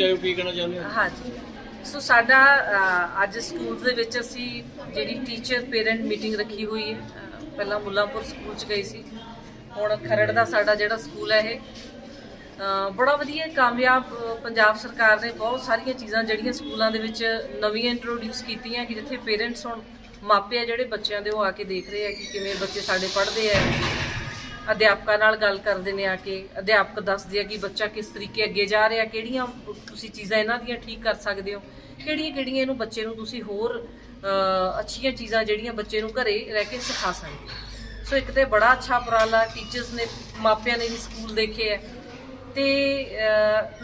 ਵਿੱਚ ਕੀ ਕਹਿਣਾ ਚਾਹੁੰਦੇ ਹੋ? ਹਾਂਜੀ। ਸੋ ਸਾਡਾ ਅੱਜ ਸਕੂਲ ਦੇ ਵਿੱਚ ਅਸੀਂ ਜਿਹੜੀ ਟੀਚਰ ਪੇਰੈਂਟ ਮੀਟਿੰਗ ਰੱਖੀ ਹੋਈ ਹੈ ਪਹਿਲਾਂ ਮੁੱਲਾਂਪੁਰ ਸਕੂਲ ਚ ਗਈ ਸੀ। ਹੁਣ ਖਰੜ ਦਾ ਸਾਡਾ ਜਿਹੜਾ ਸਕੂਲ ਹੈ ਇਹ ਬੜਾ ਵਧੀਆ ਕਾਮਯਾਬ ਪੰਜਾਬ ਸਰਕਾਰ ਨੇ ਬਹੁਤ ਸਾਰੀਆਂ ਚੀਜ਼ਾਂ ਜਿਹੜੀਆਂ ਸਕੂਲਾਂ ਦੇ ਵਿੱਚ ਨਵੀਆਂ ਇੰਟਰੋਡਿਊਸ ਕੀਤੀਆਂ ਕਿ ਜਿੱਥੇ ਪੇਰੈਂਟਸ ਹੁਣ ਮਾਪੇ ਆ ਜਿਹੜੇ ਬੱਚਿਆਂ ਦੇ ਉਹ ਆ ਕੇ ਦੇਖ ਰਹੇ ਆ ਕਿ ਕਿਵੇਂ ਬੱਚੇ ਸਾਡੇ ਪੜ੍ਹਦੇ ਆ। ਅਧਿਆਪਕਾਂ ਨਾਲ ਗੱਲ ਕਰਦੇ ਨੇ ਆ ਕੇ, ਅਧਿਆਪਕ ਦੱਸਦੇ ਆ ਕਿ ਬੱਚਾ ਕਿਸ ਤਰੀਕੇ ਅੱਗੇ ਜਾ ਰਿਹਾ, ਕਿਹੜੀਆਂ ਤੁਸੀਂ ਚੀਜ਼ਾਂ ਇਹਨਾਂ ਦੀਆਂ ਠੀਕ ਕਰ ਸਕਦੇ ਹੋ, ਕਿਹੜੀਆਂ ਕਿਹੜੀਆਂ ਇਹਨੂੰ ਬੱਚੇ ਨੂੰ ਤੁਸੀਂ ਹੋਰ ਅੱਛੀਆਂ ਚੀਜ਼ਾਂ ਜਿਹੜੀਆਂ ਬੱਚੇ ਨੂੰ ਘਰੇ ਰਹਿ ਕੇ ਸਿਖਾ ਸਕਦੇ ਸੋ ਇੱਕ ਤੇ ਬੜਾ ਅੱਛਾ ਉਪਰਾਲਾ ਟੀਚਰਸ ਨੇ, ਮਾਪਿਆਂ ਨੇ ਵੀ ਸਕੂਲ ਦੇਖੇ ਆ ਤੇ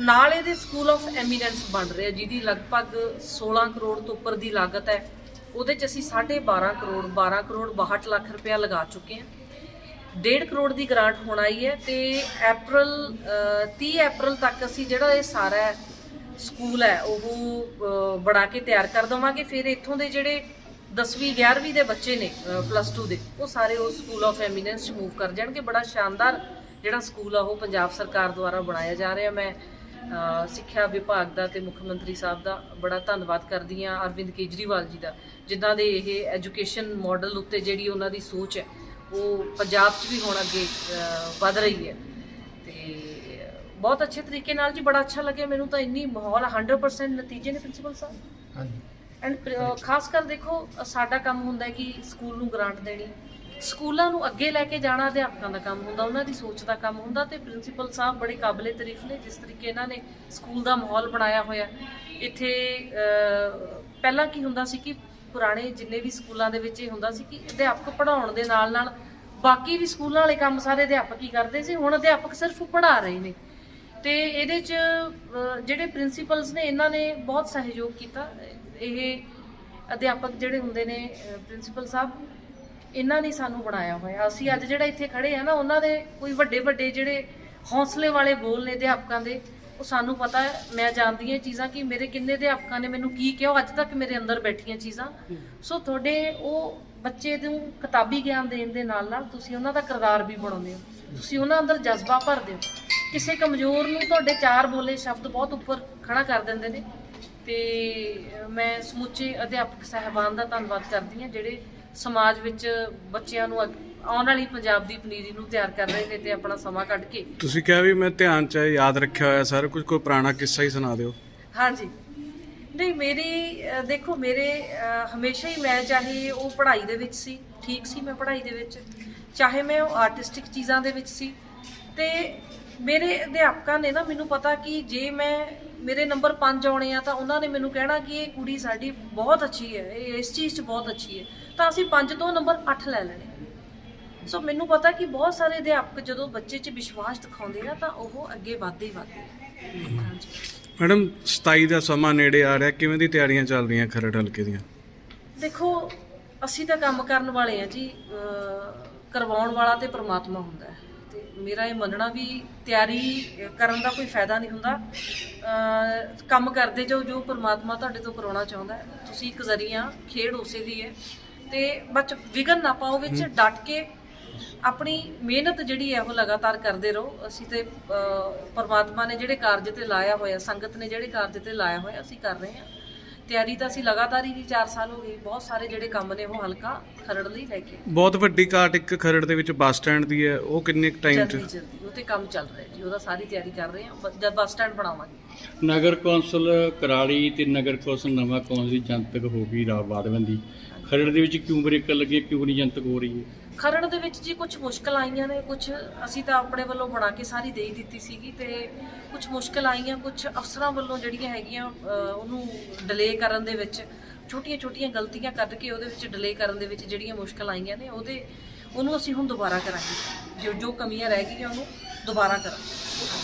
ਨਾਲ ਇਹਦੇ ਸਕੂਲ ਆਫ ਐਮੀਨੈਂਸ ਬਣ ਰਿਹਾ, ਜਿਹਦੀ ਲਗਭਗ 16 ਕਰੋੜ ਤੋਂ ਉੱਪਰ ਦੀ ਲਾਗਤ ਹੈ। ਉਹਦੇ ਚ ਅਸੀਂ 12.5 ਕਰੋੜ 12 ਕਰੋੜ 62 ਲੱਖ ਰੁਪਇਆ ਲਗਾ ਚੁੱਕੇ ਹਾਂ। 1.5 ਕਰੋੜ ਦੀ ਗ੍ਰਾਂਟ ਹੋਣ ਆਈ ਹੈ ਤੇ April ਅ, 30 April ਤੱਕ ਅਸੀਂ ਜਿਹੜਾ ਇਹ ਸਾਰਾ ਸਕੂਲ ਹੈ ਉਹ ਬਣਾ ਕੇ ਤਿਆਰ ਕਰ ਦਵਾਂਗੇ। ਫਿਰ ਇੱਥੋਂ ਦੇ ਜਿਹੜੇ 10ਵੀਂ 11ਵੀਂ ਦੇ ਬੱਚੇ ਨੇ ਪਲੱਸ 2 ਦੇ ਉਹ ਸਾਰੇ ਉਹ ਸਕੂਲ ਆਫ ਐਮੀਨੈਂਸ ਚ ਮੂਵ ਕਰ ਜਾਣਗੇ। ਬੜਾ ਸ਼ਾਨਦਾਰ ਜਿਹੜਾ ਸਕੂਲ ਆ ਉਹ ਪੰਜਾਬ ਸਰਕਾਰ ਦੁਆਰਾ ਬਣਾਇਆ ਜਾ ਰਿਹਾ। ਮੈਂ ਸਿੱਖਿਆ ਵਿਭਾਗ ਦਾ ਤੇ ਮੁੱਖ ਮੰਤਰੀ ਸਾਹਿਬ ਦਾ ਬੜਾ ਧੰਨਵਾਦ ਕਰਦੀ ਹਾਂ ਅਰਵਿੰਦ ਕੇਜਰੀਵਾਲ ਜੀ ਦਾ ਜਿਨ੍ਹਾਂ ਦੇ ਇਹ ਐਜੂਕੇਸ਼ਨ ਮਾਡਲ ਉੱਤੇ ਜਿਹੜੀ ਉਹਨਾਂ ਦੀ ਸੋਚ ਹੈ ਉਹ ਪੰਜਾਬ 'ਚ ਵੀ ਹੁਣ ਅੱਗੇ ਵਧ ਰਹੀ ਹੈ। ਤੇ ਬਹੁਤ ਅੱਛੇ ਤਰੀਕੇ ਨਾਲ ਜੀ ਬੜਾ ਅੱਛਾ ਲੱਗਿਆ। ਮੈਨੂੰ ਤਾਂ ਇੰਨੀ ਮਾਹੌਲ 100% ਨਤੀਜੇ ਨੇ ਪ੍ਰਿੰਸੀਪਲ ਸਾਹਿਬ। ਹਾਂਜੀ। ਐਂਡ ਖਾਸ ਕਰ ਦੇਖੋ ਸਾਡਾ ਕੰਮ ਹੁੰਦਾ ਕਿ ਸਕੂਲ ਨੂੰ ਗ੍ਰਾਂਟ ਦੇਣੀ। ਸਕੂਲਾਂ ਨੂੰ ਅੱਗੇ ਲੈ ਕੇ ਜਾਣਾ ਅਧਿਆਪਕਾਂ ਦਾ ਕੰਮ ਹੁੰਦਾ ਉਹਨਾਂ ਦੀ ਸੋਚ ਦਾ ਕੰਮ ਹੁੰਦਾ ਤੇ ਪ੍ਰਿੰਸੀਪਲ ਸਾਹਿਬ ਬੜੇ ਕਾਬਲੇ ਤਾਰੀਫ ਨੇ ਜਿਸ ਤਰੀਕੇ ਇਹਨਾਂ ਨੇ ਸਕੂਲ ਦਾ ਮਾਹੌਲ ਬਣਾਇਆ ਹੋਇਆ। ਇੱਥੇ ਪਹਿਲਾਂ ਕੀ ਹੁੰਦਾ ਸੀ ਕਿ ਪੁਰਾਣੇ ਜਿੰਨੇ ਵੀ ਸਕੂਲਾਂ ਦੇ ਵਿੱਚ ਇਹ ਹੁੰਦਾ ਸੀ ਕਿ ਅਧਿਆਪਕ ਪੜ੍ਹਾਉਣ ਦੇ ਨਾਲ ਨਾਲ ਬਾਕੀ ਵੀ ਸਕੂਲਾਂ ਵਾਲੇ ਕੰਮ ਸਾਰੇ ਅਧਿਆਪਕ ਹੀ ਕਰਦੇ ਸੀ ਹੁਣ ਅਧਿਆਪਕ ਸਿਰਫ ਪੜ੍ਹਾ ਰਹੇ ਨੇ। ਤੇ ਇਹਦੇ ਚ ਜਿਹੜੇ ਪ੍ਰਿੰਸੀਪਲਸ ਨੇ ਇਹਨਾਂ ਨੇ ਬਹੁਤ ਸਹਿਯੋਗ ਕੀਤਾ। ਇਹ ਅਧਿਆਪਕ ਜਿਹੜੇ ਹੁੰਦੇ ਨੇ ਪ੍ਰਿੰਸੀਪਲ ਸਾਹਿਬ ਇਹਨਾਂ ਨੇ ਸਾਨੂੰ ਬਣਾਇਆ ਹੋਇਆ। ਅਸੀਂ ਅੱਜ ਜਿਹੜਾ ਇੱਥੇ ਖੜੇ ਆ ਨਾ ਉਹਨਾਂ ਦੇ ਕੋਈ ਵੱਡੇ ਵੱਡੇ ਜਿਹੜੇ ਹੌਸਲੇ ਵਾਲੇ ਬੋਲ ਨੇ ਅਧਿਆਪਕਾਂ ਦੇ ਉਹ ਸਾਨੂੰ ਪਤਾ ਮੈਂ ਜਾਣਦੀ ਹਾਂ ਇਹ ਚੀਜ਼ਾਂ ਕਿ ਮੇਰੇ ਕਿੰਨੇ ਅਧਿਆਪਕਾਂ ਨੇ ਮੈਨੂੰ ਕੀ ਕਿਹਾ ਅੱਜ ਤੱਕ ਮੇਰੇ ਅੰਦਰ ਬੈਠੀਆਂ ਚੀਜ਼ਾਂ। ਸੋ ਤੁਹਾਡੇ ਉਹ ਬੱਚੇ ਨੂੰ ਕਿਤਾਬੀ ਗਿਆਨ ਦੇਣ ਦੇ ਨਾਲ ਨਾਲ ਤੁਸੀਂ ਉਹਨਾਂ ਦਾ ਕਿਰਦਾਰ ਵੀ ਬਣਾਉਂਦੇ ਹੋ। ਤੁਸੀਂ ਉਹਨਾਂ ਅੰਦਰ ਜਜ਼ਬਾ ਭਰਦੇ ਹੋ। ਕਿਸੇ ਕਮਜ਼ੋਰ ਨੂੰ ਤੁਹਾਡੇ ਚਾਰ ਬੋਲੇ ਸ਼ਬਦ ਬਹੁਤ ਉੱਪਰ ਖੜਾ ਕਰ ਦਿੰਦੇ ਨੇ। ਤੇ ਮੈਂ ਸਮੁੱਚੇ ਅਧਿਆਪਕ ਸਹਿਬਾਨ ਦਾ ਧੰਨਵਾਦ ਕਰਦੀ ਹਾਂ ਜਿਹੜੇ ਸਮਾਜ ਵਿੱਚ ਬੱਚਿਆਂ ਨੂੰ ਆਉਣ ਵਾਲੀ ਪੰਜਾਬ ਦੀ ਪਨੀਰੀ ਨੂੰ ਤਿਆਰ ਕਰ ਰਹੇ ਨੇ ਤੇ ਆਪਣਾ ਸਮਾਂ ਕੱਢ ਕੇ। ਤੁਸੀਂ ਕਿਹਾ ਵੀ ਮੈਂ ਧਿਆਨ ਚ ਯਾਦ ਰੱਖਿਆ ਹੋਇਆ ਸਾਰਾ ਕੁਝ ਕੋਈ ਪੁਰਾਣਾ ਕਿੱਸਾ ਹੀ ਸੁਣਾ ਦਿਓ। ਹਾਂਜੀ। ਨਹੀਂ ਮੇਰੀ ਅਹ, ਦੇਖੋ ਮੇਰੇ ਅਹ, ਹਮੇਸ਼ਾ ਹੀ ਮੈਂ ਚਾਹੇ ਉਹ ਪੜ੍ਹਾਈ ਦੇ ਵਿੱਚ ਸੀ ਠੀਕ ਸੀ ਮੈਂ ਪੜ੍ਹਾਈ ਦੇ ਵਿੱਚ ਚਾਹੇ ਮੈਂ ਉਹ ਆਰਟਿਸਟਿਕ ਚੀਜ਼ਾਂ ਦੇ ਵਿੱਚ ਸੀ ਤੇ ਮੇਰੇ ਅਧਿਆਪਕਾਂ ਨੇ ਨਾ ਮੈਨੂੰ ਪਤਾ ਕਿ ਜੇ ਮੈਂ ਮੇਰੇ ਨੰਬਰ 5 ਆਉਣੇ ਆ ਤਾਂ ਉਹਨਾਂ ਨੇ ਮੈਨੂੰ ਕਹਿਣਾ ਕਿ ਇਹ ਕੁੜੀ ਸਾਡੀ ਬਹੁਤ ਅੱਛੀ ਹੈ ਇਹ ਇਸ ਚੀਜ਼ 'ਚ ਬਹੁਤ ਅੱਛੀ ਹੈ ਤਾਂ ਅਸੀਂ 5 ਤੋਂ ਨੰਬਰ 8 ਲੈ ਲੈਣੇ। ਸੋ ਮੈਨੂੰ ਪਤਾ ਕਿ ਬਹੁਤ ਸਾਰੇ ਅਧਿਆਪਕ ਜਦੋਂ ਬੱਚੇ 'ਚ ਵਿਸ਼ਵਾਸ ਦਿਖਾਉਂਦੇ ਆ ਤਾਂ ਉਹ ਅੱਗੇ ਵੱਧਦੇ ਹੀ ਵੱਧਦੇ ਆ। ਹਾਂਜੀ। ਮੈਡਮ 27 ਦਾ ਸਮਾਂ ਨੇੜੇ ਆ ਰਿਹਾ ਕਿਵੇਂ ਦੀ ਤਿਆਰੀਆਂ ਚੱਲ ਰਹੀਆਂ ਖਰੜ ਹਲਕੇ ਦੀਆਂ? ਦੇਖੋ ਅਸੀਂ ਤਾਂ ਕੰਮ ਕਰਨ ਵਾਲੇ ਆ ਜੀ ਕਰਵਾਉਣ ਵਾਲਾ ਤੇ ਪ੍ਰਮਾਤਮਾ ਹੁੰਦਾ ਹੈ। ਤੇ ਮੇਰਾ ਇਹ ਮੰਨਣਾ ਵੀ ਤਿਆਰੀ ਕਰਨ ਦਾ ਕੋਈ ਫਾਇਦਾ ਨਹੀਂ ਹੁੰਦਾ। ਕੰਮ ਕਰਦੇ ਜੋ ਜੋ ਪ੍ਰਮਾਤਮਾ ਤੁਹਾਡੇ ਤੋਂ ਕਰਾਉਣਾ ਚਾਹੁੰਦਾ ਹੈ। ਤੁਸੀਂ ਇੱਕ ਜ਼ਰੀਆ ਖੇਡ ਉਸੇ ਦੀ ਹੈ। ਤੇ ਬਚ ਵਿਗਨ ਨਾ ਪਾਓ ਵਿੱਚ ਡਟ ਕੇ ਆਪਣੀ ਮਿਹਨਤ ਜਿਹੜੀ ਹੈ ਉਹ ਲਗਾਤਾਰ ਕਰਦੇ ਰਹੋ। ਅਸੀਂ ਤੇ ਪਰਮਾਤਮਾ ਨੇ ਜਿਹੜੇ ਕਾਰਜ ਤੇ ਲਾਇਆ ਹੋਇਆ ਸੰਗਤ ਨੇ ਜਿਹੜੇ ਕਾਰਜ ਤੇ ਲਾਇਆ ਹੋਇਆ ਅਸੀਂ ਕਰ ਰਹੇ ਹਾਂ। ਤਿਆਰੀ ਤਾਂ ਅਸੀਂ ਲਗਾਤਾਰ ਹੀ ਨਹੀਂ 4 ਸਾਲ ਹੋ ਗਏ। ਬਹੁਤ ਸਾਰੇ ਜਿਹੜੇ ਕੰਮ ਨੇ ਉਹ ਹਲਕਾ ਖਰੜ ਲਈ ਲੈ ਕੇ। ਬਹੁਤ ਵੱਡੀ ਘਾਟ ਇੱਕ ਖਰੜ ਦੇ ਵਿੱਚ ਬੱਸ ਸਟੈਂਡ ਦੀ ਹੈ। ਉਹ ਕਿੰਨੇ ਟਾਈਮ ਚ? ਜਲਦੀ ਉਹ ਤੇ ਕੰਮ ਚੱਲ ਰਿਹਾ ਜੀ। ਉਹਦਾ ਸਾਰੀ ਤਿਆਰੀ ਕਰ ਰਹੇ ਹਾਂ। ਜਦ ਬੱਸ ਸਟੈਂਡ ਬਣਾਵਾਂਗੇ। ਨਗਰ ਕੌਂਸਲ ਕਰਾਲੀ ਤੇ ਨਗਰ ਕੌਂਸਲ ਨਵਾਂ ਕੌਂਸਲ ਦੀ ਜਨਤਕ ਹੋ ਗਈ ਰਾਤ ਬਾਦਵੰਦੀ। ਖਰੜ ਦੇ ਵਿੱਚ ਕਿਉਂ ਬ੍ਰੇਕਾਂ ਲੱਗੀਆਂ ਕਿਉਂ ਨਹੀਂ ਜਨਤਕ ਹੋ ਰਹੀ ਹੈ? ਖਰੜ ਦੇ ਵਿੱਚ ਜੀ ਕੁਝ ਮੁਸ਼ਕਲ ਆਈਆਂ ਨੇ ਕੁਝ ਅਸੀਂ ਤਾਂ ਆਪਣੇ ਵੱਲੋਂ ਬਣਾ ਕੇ ਸਾਰੀ ਦੇ ਦਿੱਤੀ ਸੀਗੀ ਤੇ ਕੁਝ ਮੁਸ਼ਕਲ ਆਈਆਂ ਕੁਝ ਅਫਸਰਾਂ ਵੱਲੋਂ ਜਿਹੜੀਆਂ ਹੈਗੀਆਂ ਉਹਨੂੰ ਡਿਲੇ ਕਰਨ ਦੇ ਵਿੱਚ ਛੋਟੀਆਂ-ਛੋਟੀਆਂ ਗਲਤੀਆਂ ਕਰਕੇ ਉਹਦੇ ਵਿੱਚ ਡਿਲੇ ਕਰਨ ਦੇ ਵਿੱਚ ਜਿਹੜੀਆਂ ਮੁਸ਼ਕਲ ਆਈਆਂ ਨੇ, ਉਹਦੇ, ਉਹਨੂੰ ਅਸੀਂ ਹੁਣ ਦੁਬਾਰਾ ਕਰਾਂਗੇ। ਜੋ ਜੋ ਕਮੀਆਂ ਰਹਿ ਗਈਆਂ ਉਹਨੂੰ ਦੁਬਾਰਾ ਕਰਾਂਗੇ।